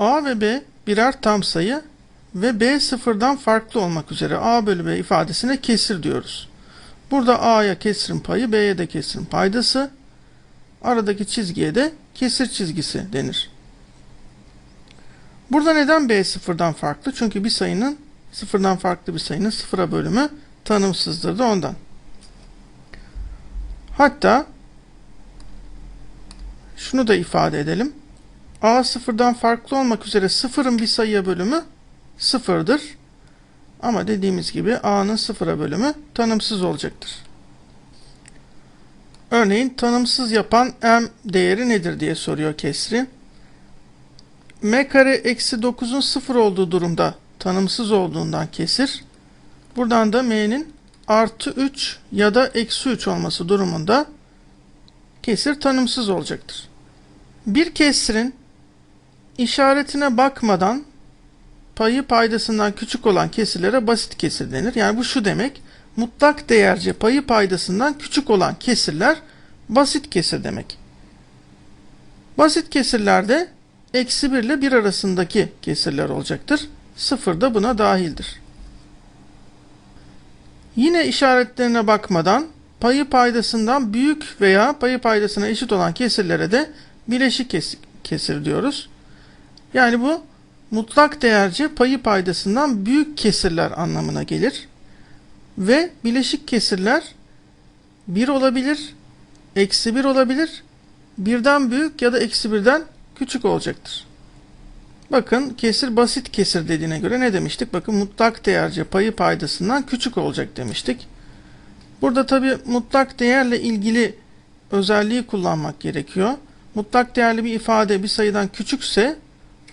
A ve B birer tam sayı ve B sıfırdan farklı olmak üzere A bölü B ifadesine kesir diyoruz. Burada A'ya kesirin payı, B'ye de kesirin paydası, aradaki çizgiye de kesir çizgisi denir. Burada neden B sıfırdan farklı? Çünkü bir sayının sıfırdan farklı bir sayının sıfıra bölümü tanımsızdır da ondan. Hatta şunu da ifade edelim. A sıfırdan farklı olmak üzere sıfırın bir sayıya bölümü sıfırdır. Ama dediğimiz gibi A'nın sıfıra bölümü tanımsız olacaktır. Örneğin tanımsız yapan M değeri nedir diye soruyor Kesri. M kare eksi 9'un sıfır olduğu durumda tanımsız olduğundan kesir. Buradan da M'nin artı 3 ya da eksi 3 olması durumunda kesir tanımsız olacaktır. Bir kesrin işaretine bakmadan payı paydasından küçük olan kesirlere basit kesir denir. Yani bu şu demek. Mutlak değerce payı paydasından küçük olan kesirler basit kesir demek. Basit kesirlerde eksi 1 ile 1 arasındaki kesirler olacaktır. 0 da buna dahildir. Yine işaretlerine bakmadan payı paydasından büyük veya payı paydasına eşit olan kesirlere de bileşik kes- kesir diyoruz. Yani bu mutlak değerce payı paydasından büyük kesirler anlamına gelir. Ve bileşik kesirler 1 olabilir, eksi 1 olabilir, birden büyük ya da eksi birden küçük olacaktır. Bakın kesir basit kesir dediğine göre ne demiştik? Bakın mutlak değerce payı paydasından küçük olacak demiştik. Burada tabi mutlak değerle ilgili özelliği kullanmak gerekiyor. Mutlak değerli bir ifade bir sayıdan küçükse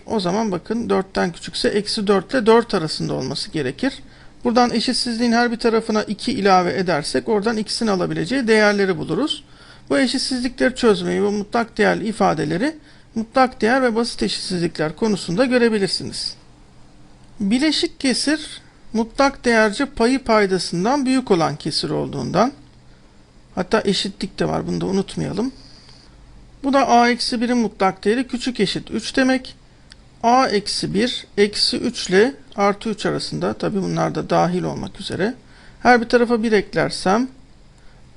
o zaman bakın 4'ten küçükse eksi 4 ile 4 arasında olması gerekir. Buradan eşitsizliğin her bir tarafına 2 ilave edersek oradan ikisini alabileceği değerleri buluruz. Bu eşitsizlikleri çözmeyi ve mutlak değerli ifadeleri mutlak değer ve basit eşitsizlikler konusunda görebilirsiniz. Bileşik kesir mutlak değerce payı paydasından büyük olan kesir olduğundan hatta eşitlik de var bunu da unutmayalım. Bu da a eksi 1'in mutlak değeri küçük eşit 3 demek. A eksi 1 eksi 3 ile artı 3 arasında tabi bunlar da dahil olmak üzere. Her bir tarafa 1 eklersem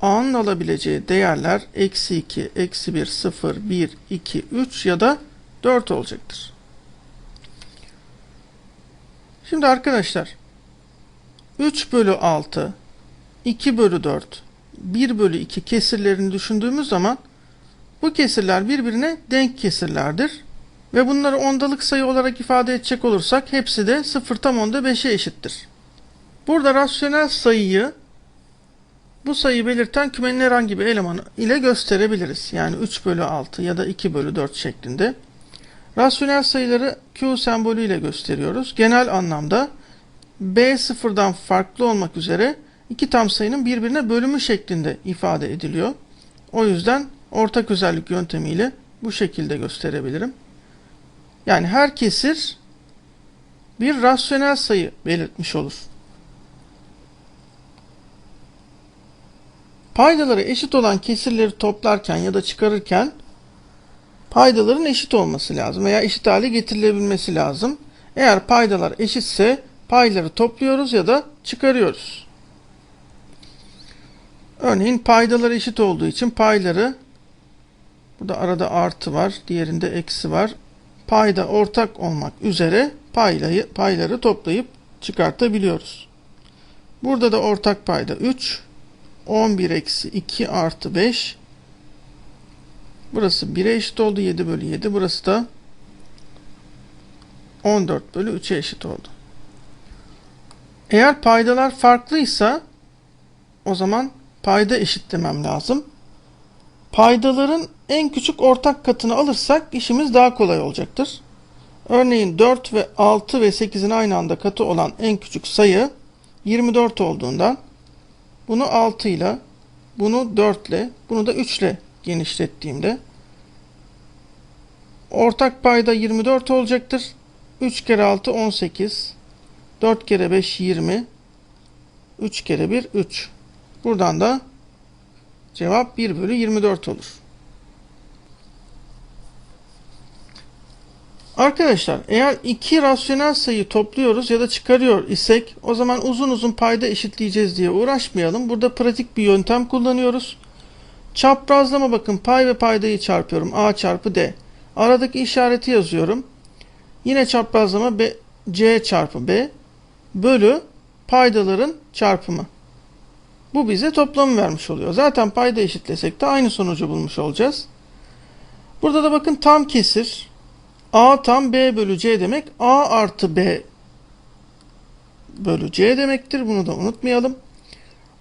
a'nın alabileceği değerler eksi 2, eksi 1, 0, 1, 2, 3 ya da 4 olacaktır. Şimdi arkadaşlar 3 bölü 6, 2 bölü 4, 1 bölü 2 kesirlerini düşündüğümüz zaman bu kesirler birbirine denk kesirlerdir. Ve bunları ondalık sayı olarak ifade edecek olursak hepsi de 0 tam onda 5'e eşittir. Burada rasyonel sayıyı bu sayıyı belirten kümenin herhangi bir elemanı ile gösterebiliriz. Yani 3 bölü 6 ya da 2 bölü 4 şeklinde. Rasyonel sayıları Q sembolü ile gösteriyoruz. Genel anlamda B sıfırdan farklı olmak üzere iki tam sayının birbirine bölümü şeklinde ifade ediliyor. O yüzden ortak özellik yöntemiyle bu şekilde gösterebilirim. Yani her kesir bir rasyonel sayı belirtmiş olur. Paydaları eşit olan kesirleri toplarken ya da çıkarırken paydaların eşit olması lazım veya eşit hale getirilebilmesi lazım. Eğer paydalar eşitse payları topluyoruz ya da çıkarıyoruz. Örneğin paydalar eşit olduğu için payları burada arada artı var, diğerinde eksi var. Payda ortak olmak üzere paylayı, payları toplayıp çıkartabiliyoruz. Burada da ortak payda 3, 11 eksi 2 artı 5. Burası 1'e eşit oldu. 7 bölü 7. Burası da 14 bölü 3'e eşit oldu. Eğer paydalar farklıysa o zaman payda eşitlemem lazım. Paydaların en küçük ortak katını alırsak işimiz daha kolay olacaktır. Örneğin 4 ve 6 ve 8'in aynı anda katı olan en küçük sayı 24 olduğundan bunu 6 ile, bunu 4 ile, bunu da 3 ile genişlettiğimde ortak payda 24 olacaktır. 3 kere 6 18, 4 kere 5 20, 3 kere 1 3. Buradan da cevap 1 bölü 24 olur. Arkadaşlar eğer iki rasyonel sayı topluyoruz ya da çıkarıyor isek o zaman uzun uzun payda eşitleyeceğiz diye uğraşmayalım. Burada pratik bir yöntem kullanıyoruz. Çaprazlama bakın pay ve paydayı çarpıyorum. A çarpı D. Aradaki işareti yazıyorum. Yine çaprazlama B, C çarpı B bölü paydaların çarpımı. Bu bize toplamı vermiş oluyor. Zaten payda eşitlesek de aynı sonucu bulmuş olacağız. Burada da bakın tam kesir. A tam B bölü C demek. A artı B bölü C demektir. Bunu da unutmayalım.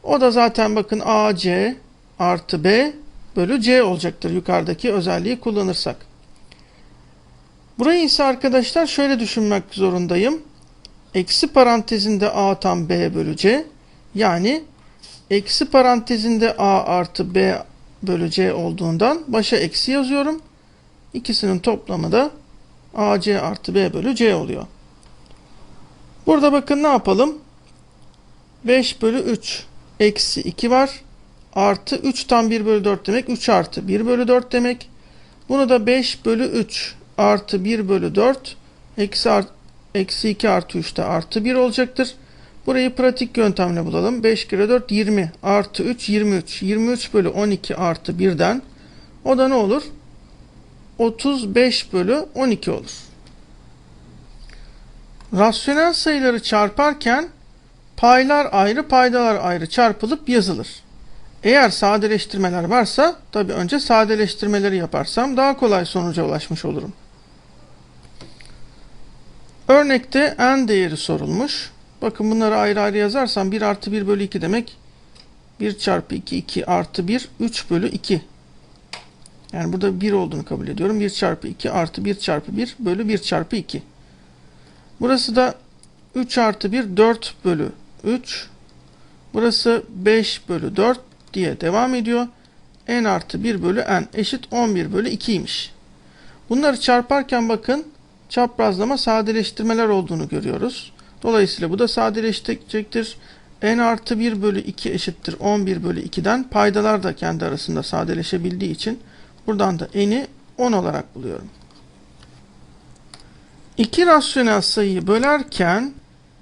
O da zaten bakın AC artı B bölü C olacaktır yukarıdaki özelliği kullanırsak. Burayı ise arkadaşlar şöyle düşünmek zorundayım. Eksi parantezinde A tam B bölü C. Yani eksi parantezinde A artı B bölü C olduğundan başa eksi yazıyorum. İkisinin toplamı da AC artı B bölü C oluyor. Burada bakın ne yapalım? 5 bölü 3 eksi 2 var. Artı 3 tam 1 bölü 4 demek. 3 artı 1 bölü 4 demek. Bunu da 5 bölü 3 artı 1 bölü 4 eksi, art, eksi 2 artı 3 de artı 1 olacaktır. Burayı pratik yöntemle bulalım. 5 kere 4 20 artı 3 23. 23 bölü 12 artı 1'den o da ne olur? 35 bölü 12 olur. Rasyonel sayıları çarparken paylar ayrı paydalar ayrı çarpılıp yazılır. Eğer sadeleştirmeler varsa tabi önce sadeleştirmeleri yaparsam daha kolay sonuca ulaşmış olurum. Örnekte n değeri sorulmuş. Bakın bunları ayrı ayrı yazarsam 1 artı 1 bölü 2 demek 1 çarpı 2 2 artı 1 3 bölü 2 yani burada 1 olduğunu kabul ediyorum. 1 çarpı 2 artı 1 çarpı 1 bölü 1 çarpı 2. Burası da 3 artı 1 4 bölü 3. Burası 5 bölü 4 diye devam ediyor. n artı 1 bölü n eşit 11 bölü 2'ymiş. Bunları çarparken bakın çaprazlama sadeleştirmeler olduğunu görüyoruz. Dolayısıyla bu da sadeleşecektir. n artı 1 bölü 2 eşittir 11 bölü 2'den paydalar da kendi arasında sadeleşebildiği için Buradan da n'i 10 olarak buluyorum. İki rasyonel sayıyı bölerken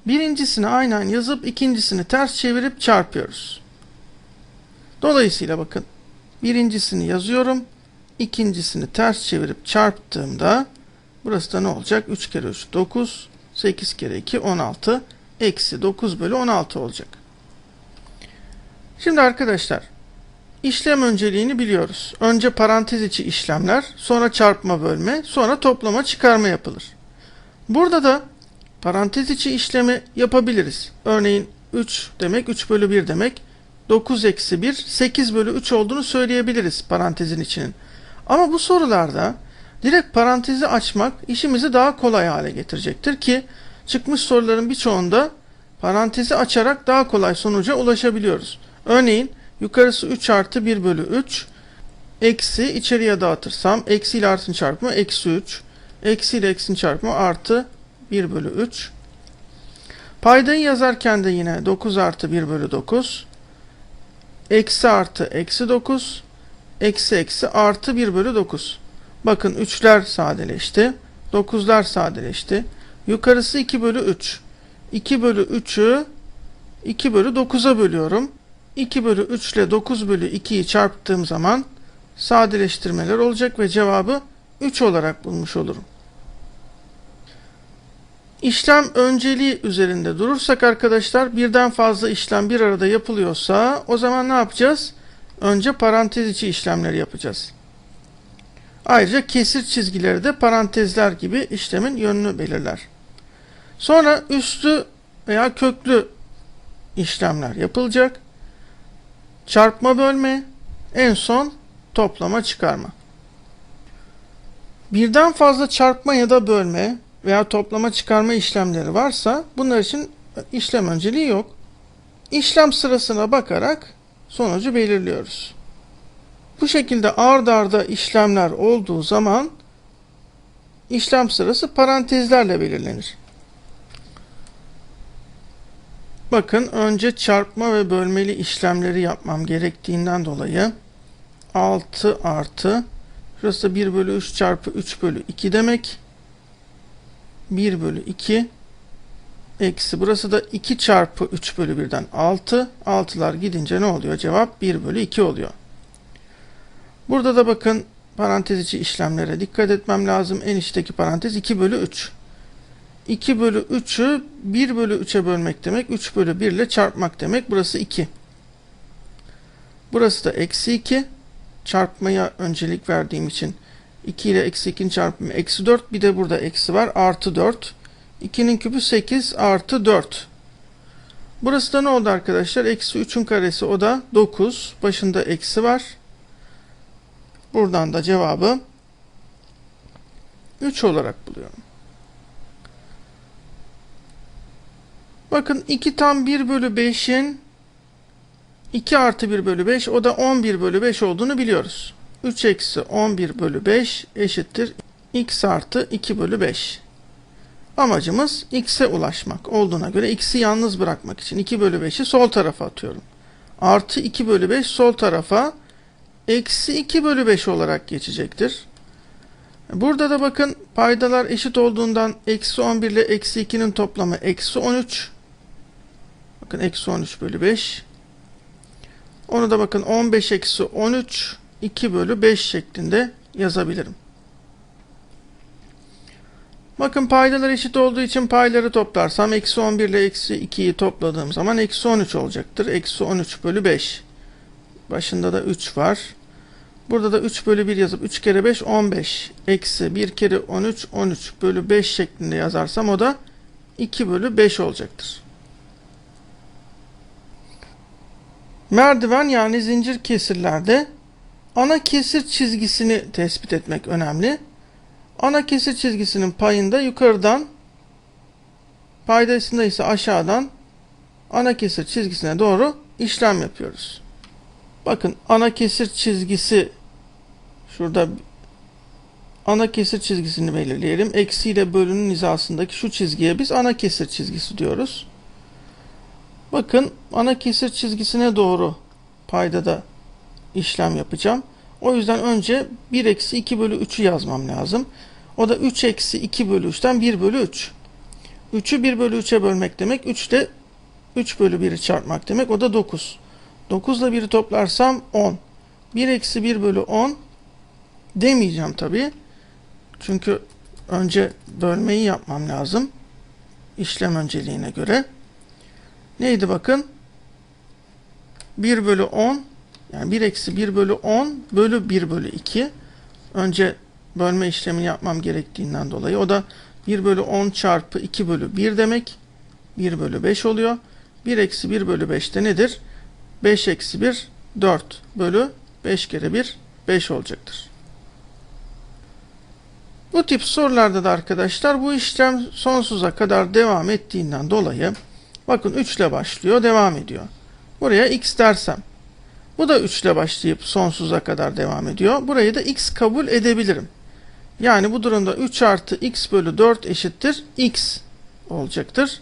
birincisini aynen yazıp ikincisini ters çevirip çarpıyoruz. Dolayısıyla bakın birincisini yazıyorum. ikincisini ters çevirip çarptığımda burası da ne olacak? 3 kere 3 9 8 kere 2 16 eksi 9 bölü 16 olacak. Şimdi arkadaşlar İşlem önceliğini biliyoruz. Önce parantez içi işlemler, sonra çarpma bölme, sonra toplama çıkarma yapılır. Burada da parantez içi işlemi yapabiliriz. Örneğin 3 demek 3 bölü 1 demek. 9 eksi 1 8 bölü 3 olduğunu söyleyebiliriz parantezin içinin. Ama bu sorularda direkt parantezi açmak işimizi daha kolay hale getirecektir ki çıkmış soruların birçoğunda parantezi açarak daha kolay sonuca ulaşabiliyoruz. Örneğin Yukarısı 3 artı 1 bölü 3. Eksi içeriye dağıtırsam eksi ile artın çarpımı eksi 3. Eksi ile eksinin çarpımı artı 1 bölü 3. Paydayı yazarken de yine 9 artı 1 bölü 9. Eksi artı eksi 9. Eksi eksi artı 1 bölü 9. Bakın 3'ler sadeleşti. 9'lar sadeleşti. Yukarısı 2 bölü 3. 2 bölü 3'ü 2 bölü 9'a bölüyorum. 2 bölü 3 ile 9 bölü 2'yi çarptığım zaman sadeleştirmeler olacak ve cevabı 3 olarak bulmuş olurum. İşlem önceliği üzerinde durursak arkadaşlar birden fazla işlem bir arada yapılıyorsa o zaman ne yapacağız? Önce parantez içi işlemleri yapacağız. Ayrıca kesir çizgileri de parantezler gibi işlemin yönünü belirler. Sonra üstü veya köklü işlemler yapılacak çarpma bölme, en son toplama çıkarma. Birden fazla çarpma ya da bölme veya toplama çıkarma işlemleri varsa bunlar için işlem önceliği yok. İşlem sırasına bakarak sonucu belirliyoruz. Bu şekilde ard arda işlemler olduğu zaman işlem sırası parantezlerle belirlenir. Bakın önce çarpma ve bölmeli işlemleri yapmam gerektiğinden dolayı 6 artı şurası 1 bölü 3 çarpı 3 bölü 2 demek 1 bölü 2 eksi burası da 2 çarpı 3 bölü 1'den 6. 6'lar gidince ne oluyor? Cevap 1 bölü 2 oluyor. Burada da bakın parantez içi işlemlere dikkat etmem lazım. En içteki parantez 2 bölü 3. 2 bölü 3'ü 1 bölü 3'e bölmek demek. 3 bölü 1 ile çarpmak demek. Burası 2. Burası da eksi 2. Çarpmaya öncelik verdiğim için 2 ile eksi 2'nin çarpımı eksi 4. Bir de burada eksi var. Artı 4. 2'nin küpü 8 artı 4. Burası da ne oldu arkadaşlar? Eksi 3'ün karesi o da 9. Başında eksi var. Buradan da cevabı 3 olarak buluyorum. Bakın 2 tam 1 bölü 5'in 2 artı 1 bölü 5 o da 11 bölü 5 olduğunu biliyoruz. 3 eksi 11 bölü 5 eşittir x artı 2 bölü 5. Amacımız x'e ulaşmak olduğuna göre x'i yalnız bırakmak için 2 bölü 5'i sol tarafa atıyorum. Artı 2 bölü 5 sol tarafa eksi 2 bölü 5 olarak geçecektir. Burada da bakın paydalar eşit olduğundan eksi 11 ile eksi 2'nin toplamı eksi 13. Bakın eksi 13 bölü 5. Onu da bakın 15 eksi 13 2 bölü 5 şeklinde yazabilirim. Bakın paydalar eşit olduğu için payları toplarsam eksi 11 ile eksi 2'yi topladığım zaman eksi 13 olacaktır. Eksi 13 bölü 5. Başında da 3 var. Burada da 3 bölü 1 yazıp 3 kere 5 15. Eksi 1 kere 13 13 bölü 5 şeklinde yazarsam o da 2 bölü 5 olacaktır. Merdiven yani zincir kesirlerde ana kesir çizgisini tespit etmek önemli. Ana kesir çizgisinin payında yukarıdan paydasında ise aşağıdan ana kesir çizgisine doğru işlem yapıyoruz. Bakın ana kesir çizgisi şurada ana kesir çizgisini belirleyelim. Eksi ile bölünün hizasındaki şu çizgiye biz ana kesir çizgisi diyoruz. Bakın ana kesir çizgisine doğru paydada işlem yapacağım. O yüzden önce 1 eksi 2 bölü 3'ü yazmam lazım. O da 3 eksi 2 bölü 3'ten 1 bölü 3. 3'ü 1 bölü 3'e bölmek demek. 3 de 3 bölü 1'i çarpmak demek. O da 9. 9 ile 1'i toplarsam 10. 1 eksi 1 bölü 10 demeyeceğim tabi. Çünkü önce bölmeyi yapmam lazım. İşlem önceliğine göre. Neydi bakın? 1 bölü 10 yani 1 eksi 1 bölü 10 bölü 1 bölü 2. Önce bölme işlemini yapmam gerektiğinden dolayı. O da 1 bölü 10 çarpı 2 bölü 1 demek. 1 bölü 5 oluyor. 1 eksi 1 bölü 5 de nedir? 5 eksi 1 4 bölü 5 kere 1 5 olacaktır. Bu tip sorularda da arkadaşlar bu işlem sonsuza kadar devam ettiğinden dolayı bakın 3 ile başlıyor devam ediyor. Buraya x dersem bu da 3 ile başlayıp sonsuza kadar devam ediyor. Burayı da x kabul edebilirim. Yani bu durumda 3 artı x bölü 4 eşittir x olacaktır.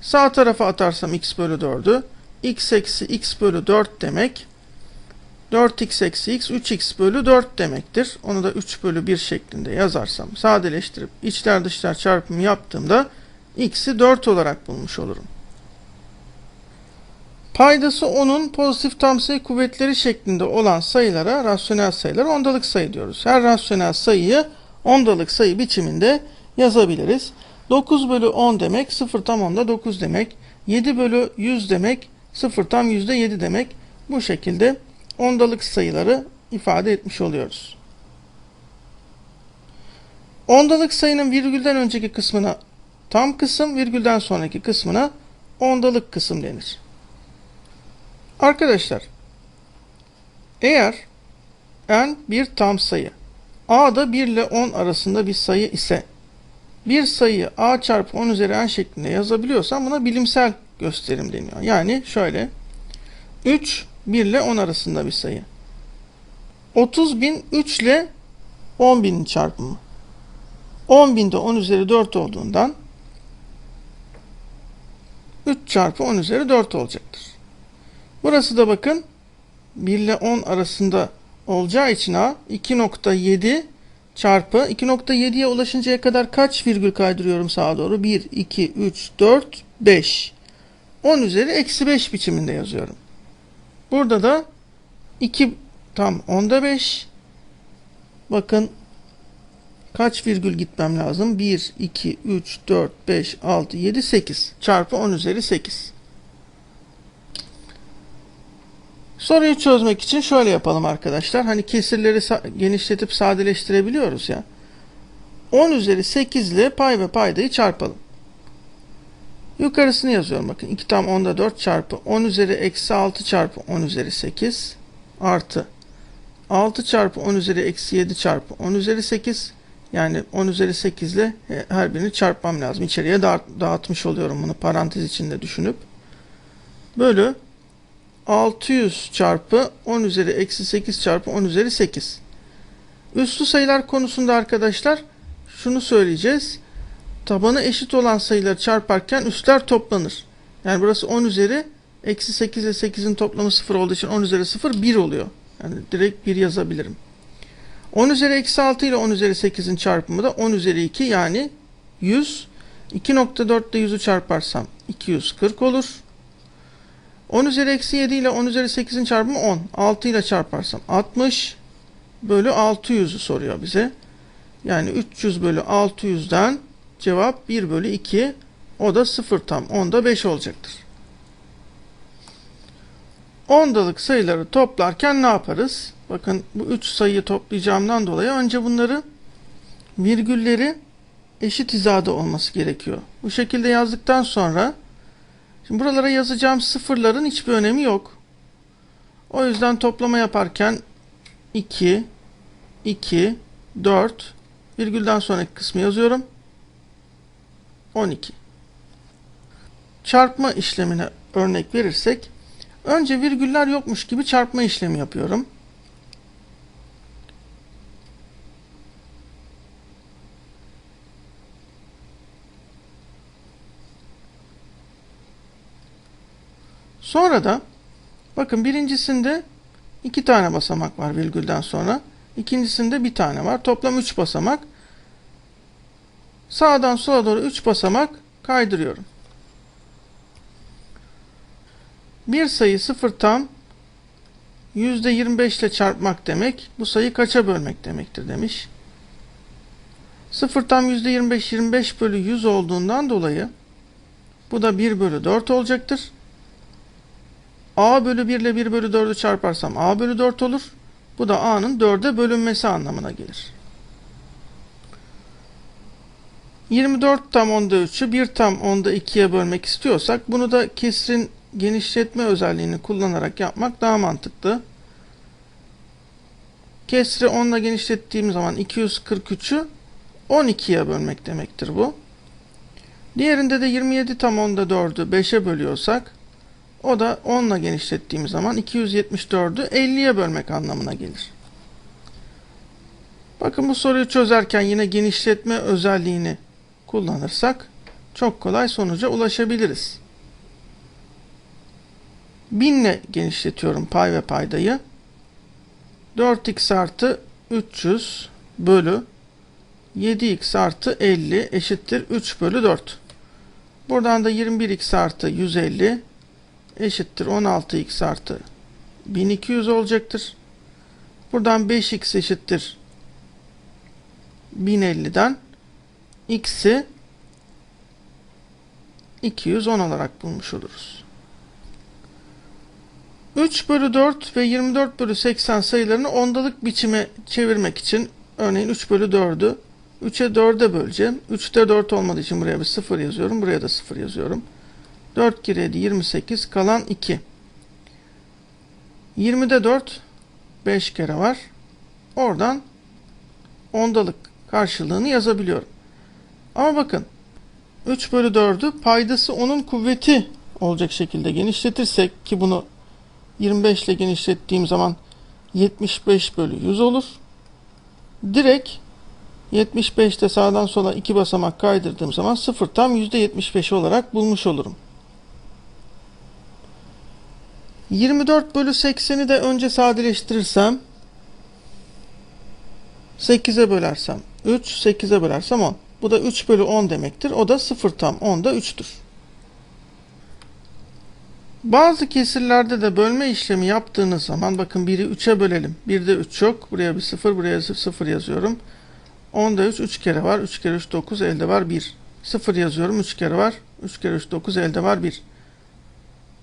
Sağ tarafa atarsam x bölü 4'ü x eksi x bölü 4 demek 4x eksi x 3x bölü 4 demektir. Onu da 3 bölü 1 şeklinde yazarsam sadeleştirip içler dışlar çarpımı yaptığımda x'i 4 olarak bulmuş olurum. Paydası 10'un pozitif tam sayı kuvvetleri şeklinde olan sayılara rasyonel sayılar ondalık sayı diyoruz. Her rasyonel sayıyı ondalık sayı biçiminde yazabiliriz. 9 bölü 10 demek 0 tam onda 9 demek. 7 bölü 100 demek 0 tam yüzde 7 demek. Bu şekilde ondalık sayıları ifade etmiş oluyoruz. Ondalık sayının virgülden önceki kısmına tam kısım, virgülden sonraki kısmına ondalık kısım denir. Arkadaşlar, eğer n bir tam sayı, a da 1 ile 10 arasında bir sayı ise, bir sayıyı a çarpı 10 üzeri n şeklinde yazabiliyorsam buna bilimsel gösterim deniyor. Yani şöyle, 3 1 ile 10 arasında bir sayı. 30 bin 3 ile 10 binin çarpımı. 10 binde 10 üzeri 4 olduğundan 3 çarpı 10 üzeri 4 olacaktır. Burası da bakın 1 ile 10 arasında olacağı için A 2.7 çarpı 2.7'ye ulaşıncaya kadar kaç virgül kaydırıyorum sağa doğru? 1, 2, 3, 4, 5. 10 üzeri eksi 5 biçiminde yazıyorum. Burada da 2 tam onda 5. Bakın kaç virgül gitmem lazım? 1, 2, 3, 4, 5, 6, 7, 8 çarpı 10 üzeri 8. Soruyu çözmek için şöyle yapalım arkadaşlar. Hani kesirleri genişletip sadeleştirebiliyoruz ya. 10 üzeri 8 ile pay ve paydayı çarpalım. Yukarısını yazıyorum bakın. 2 tam 10'da 4 çarpı 10 üzeri eksi 6 çarpı 10 üzeri 8 artı 6 çarpı 10 üzeri eksi 7 çarpı 10 üzeri 8 yani 10 üzeri 8 ile e, her birini çarpmam lazım. İçeriye dağıt- dağıtmış oluyorum bunu parantez içinde düşünüp. Bölü 600 çarpı 10 üzeri eksi 8 çarpı 10 üzeri 8. Üslü sayılar konusunda arkadaşlar şunu söyleyeceğiz. Tabanı eşit olan sayıları çarparken üstler toplanır. Yani burası 10 üzeri eksi 8 ile 8'in toplamı 0 olduğu için 10 üzeri 0 1 oluyor. Yani direkt 1 yazabilirim. 10 üzeri eksi 6 ile 10 üzeri 8'in çarpımı da 10 üzeri 2 yani 100. 2.4 ile 100'ü çarparsam 240 olur. 10 üzeri eksi 7 ile 10 üzeri 8'in çarpımı 10. 6 ile çarparsam 60 bölü 600'ü soruyor bize. Yani 300 bölü 600'den cevap 1 bölü 2. O da 0 tam. 10'da 5 olacaktır. Ondalık sayıları toplarken ne yaparız? Bakın bu 3 sayıyı toplayacağımdan dolayı önce bunları virgülleri eşit hizada olması gerekiyor. Bu şekilde yazdıktan sonra Şimdi buralara yazacağım sıfırların hiçbir önemi yok. O yüzden toplama yaparken 2, 2, 4, virgülden sonraki kısmı yazıyorum. 12. Çarpma işlemine örnek verirsek, önce virgüller yokmuş gibi çarpma işlemi yapıyorum. Sonra da bakın birincisinde iki tane basamak var virgülden sonra. İkincisinde bir tane var. Toplam 3 basamak. Sağdan sola doğru 3 basamak kaydırıyorum. Bir sayı sıfır tam %25 ile çarpmak demek bu sayı kaça bölmek demektir demiş. Sıfır tam %25 25 bölü 100 olduğundan dolayı bu da 1 bölü 4 olacaktır. A bölü 1 ile 1 bölü 4'ü çarparsam A bölü 4 olur. Bu da A'nın 4'e bölünmesi anlamına gelir. 24 tam onda 3'ü 1 tam onda 2'ye bölmek istiyorsak bunu da kesrin genişletme özelliğini kullanarak yapmak daha mantıklı. Kesri 10 ile genişlettiğim zaman 243'ü 12'ye bölmek demektir bu. Diğerinde de 27 tam onda 4'ü 5'e bölüyorsak o da 10 ile genişlettiğimiz zaman 274'ü 50'ye bölmek anlamına gelir. Bakın bu soruyu çözerken yine genişletme özelliğini kullanırsak çok kolay sonuca ulaşabiliriz. 1000 ile genişletiyorum pay ve paydayı. 4x artı 300 bölü 7x artı 50 eşittir 3 bölü 4. Buradan da 21x artı 150 eşittir 16x artı 1200 olacaktır. Buradan 5x eşittir 1050'den x'i 210 olarak bulmuş oluruz. 3 bölü 4 ve 24 bölü 80 sayılarını ondalık biçime çevirmek için örneğin 3 bölü 4'ü 3'e 4'e böleceğim. 3'te 4 olmadığı için buraya bir 0 yazıyorum. Buraya da 0 yazıyorum. 4 kere 7 28 kalan 2. 20'de 4 5 kere var. Oradan ondalık karşılığını yazabiliyorum. Ama bakın 3 bölü 4'ü paydası onun kuvveti olacak şekilde genişletirsek ki bunu 25 ile genişlettiğim zaman 75 bölü 100 olur. Direkt 75'te sağdan sola 2 basamak kaydırdığım zaman 0 tam %75 olarak bulmuş olurum. 24 bölü 80'i de önce sadeleştirirsem 8'e bölersem 3, 8'e bölersem 10. Bu da 3 bölü 10 demektir. O da 0 tam 10 da 3'tür. Bazı kesirlerde de bölme işlemi yaptığınız zaman bakın 1'i 3'e bölelim. 1'de 3 yok. Buraya bir 0, buraya 0 yazıyorum. 10'da 3, 3 kere var. 3 kere 3, 9, elde var 1. 0 yazıyorum, 3 kere var. 3 kere 3, 9, elde var 1.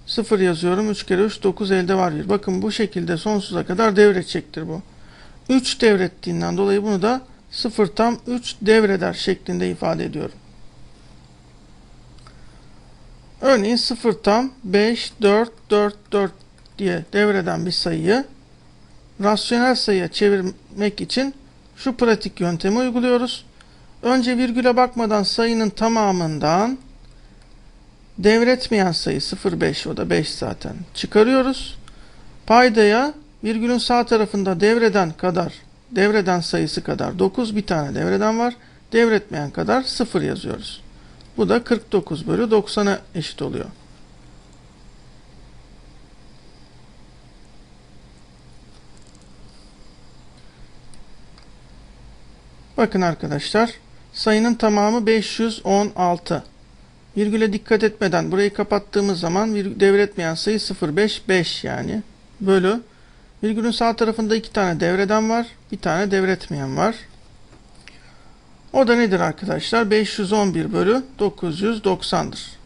0 yazıyorum, 3 kere 3, 9, elde var 1. Bakın bu şekilde sonsuza kadar devredecektir bu. 3 devrettiğinden dolayı bunu da 0 tam 3 devreder şeklinde ifade ediyorum. Örneğin 0 tam 5, 4, 4, 4 diye devreden bir sayıyı rasyonel sayıya çevirmek için şu pratik yöntemi uyguluyoruz. Önce virgüle bakmadan sayının tamamından devretmeyen sayı 0,5 o da 5 zaten çıkarıyoruz. Paydaya virgülün sağ tarafında devreden kadar devreden sayısı kadar 9 bir tane devreden var. Devretmeyen kadar 0 yazıyoruz. Bu da 49 bölü 90'a eşit oluyor. Bakın arkadaşlar sayının tamamı 516. Virgüle dikkat etmeden burayı kapattığımız zaman devretmeyen sayı 0,5 5 yani bölü virgülün sağ tarafında iki tane devreden var bir tane devretmeyen var. O da nedir arkadaşlar? 511 bölü 990'dır.